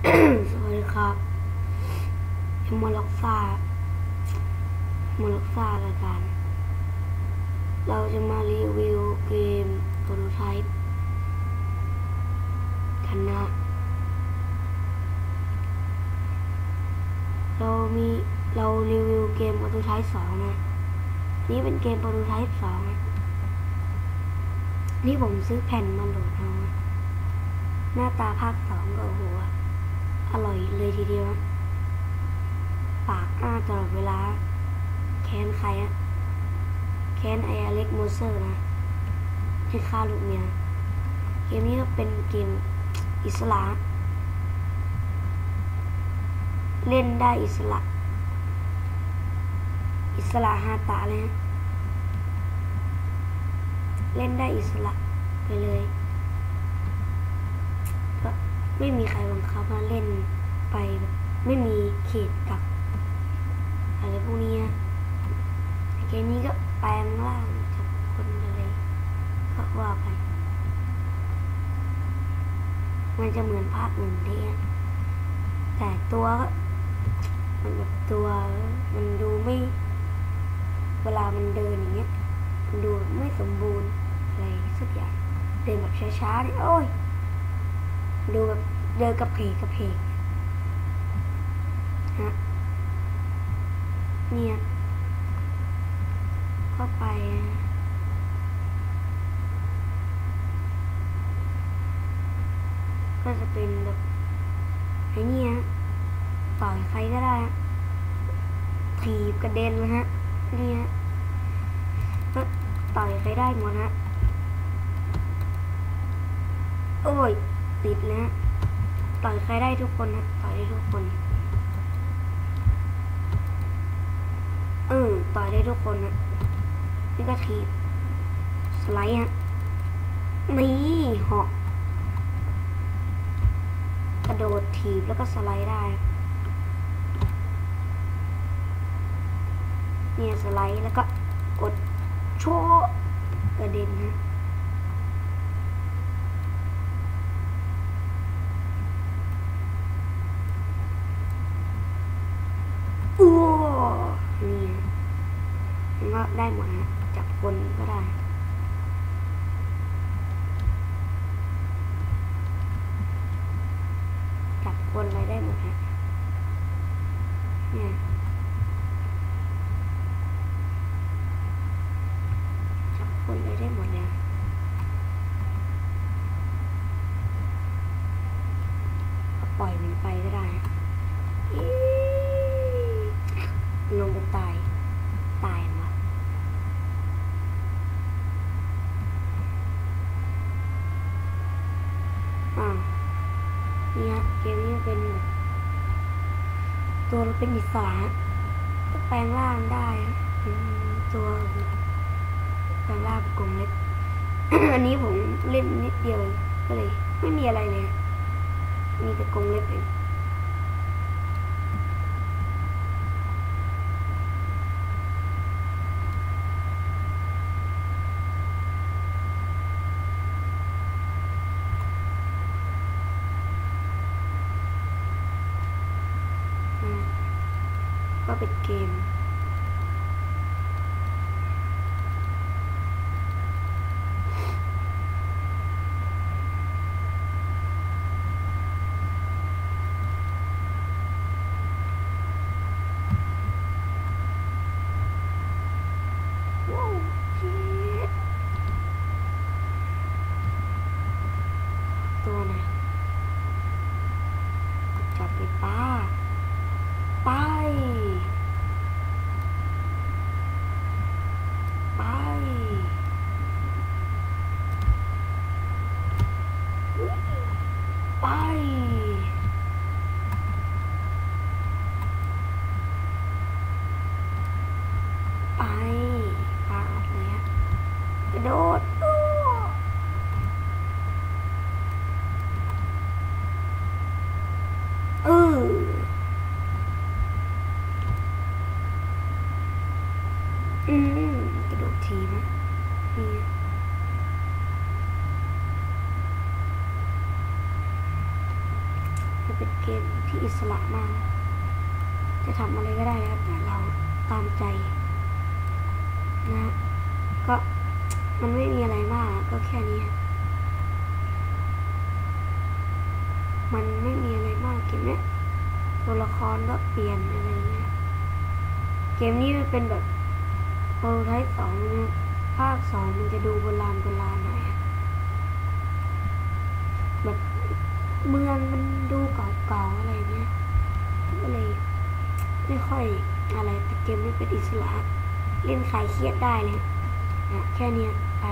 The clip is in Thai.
สวัสดีครับเอ็มมอล็อกซ่ามาล็อกซารายการเราจะมารีวิวเกมโปรโตไทป์กันนะ เรามีเรารีวิวเกมโปรโตไทป์สองนะ นี่เป็นเกมโปรโตไทป์สองนะนี่ผมซื้อแผ่นมาโหลดเอาหน้าตาภาคสองก็โอ้โห อร่อยเลยทีเดียวนะปากอ้าตลอดเวลา แค้นใครอะแค้นไออเล็กโมเซอร์นะให้ฆ่าลูกเมีย เกมนี้ก็เป็นเกมอิสระ เล่นได้อิสระ อิสระฮาตาเลยนะเล่นได้อิสระไปเลย ไม่มีใครบังคับมาเล่นไป ไม่มีเขตกักอะไรพวกนี้นะเกมนี้ก็แปลงร่างจากคนอะไรก็ว่าไป มันจะเหมือนภาคหนึ่งที่แต่ตัวก็มันแบบตัวมันดูไม่ เวลามันเดินอย่างเงี้ยมันดูไม่สมบูรณ์อะไรสักอย่างเดินแบบช้าๆนี่โอ้ย ดูแบบเดินกระเพกกระเพกฮะเนี่ยเข้าไปก็จะเป็นแบบไอ้เนี่ยต่อยใครก็ได้ถีบกระเด็นเลยฮะเนี่ยก็ต่อยใครได้หมดฮะโอ้ย ติดนะต่อยใครได้ทุกคนนะต่อยได้ทุกคนเออต่อยได้ทุกคนนะนี่ก็ทีสไลด์ฮะนี่หอกกระโดดถีบแล้วก็สไลด์ได้เนี่ยสไลด์แล้วก็กดโชว์กระเด็นนะ อ้วนี่ฮะมัน ก็ได้หมดฮะจับคนก็ได้ จับคนอะไรได้หมดฮะเนี่ยจับคนอะไรได้หมดเลยก็ปล่อยมันไปก็ได้ลงไปตาย ตายเหรอ อ่านี่ฮะเกมนี้เป็น ตัวเราเป็นอิสระก็แปลงร่างได้ตัวแปลงร่างเป็นกลมเล็กอันนี้ผมเล่นนิดเดียวก็เลย ไม่มีอะไรเลย มีแต่กรงเล็กเอง อืม ก็เป็นเกมว้าวตัวไหนจับไปป้า ไป ไป ไป ไปปาดเลยฮะกระโดดอ้อเออ อืมกระโดดทีนะนี่ ก เป็นเกมที่อิสระมาก จะทำอะไรก็ได้แล้วแต่เราตามใจ นะก็มันไม่มีอะไรมากก็แค่นี้ มันไม่มีอะไรมากเกมเนี้ยตัวละครก็เปลี่ยนอะไรเงี้ยเกมนี้มันเป็นแบบโปรไทป์สองนะภาคสองมันจะดูโบราณโบราณหน่อยอะแบบเมืองมันดูเก่าๆอะไรเงี้ย ก็เลย ไม่ค่อยอะไร แต่ เป็นอิสระ เล่นคลายเครียดได้เลยนะแค่นี้ไป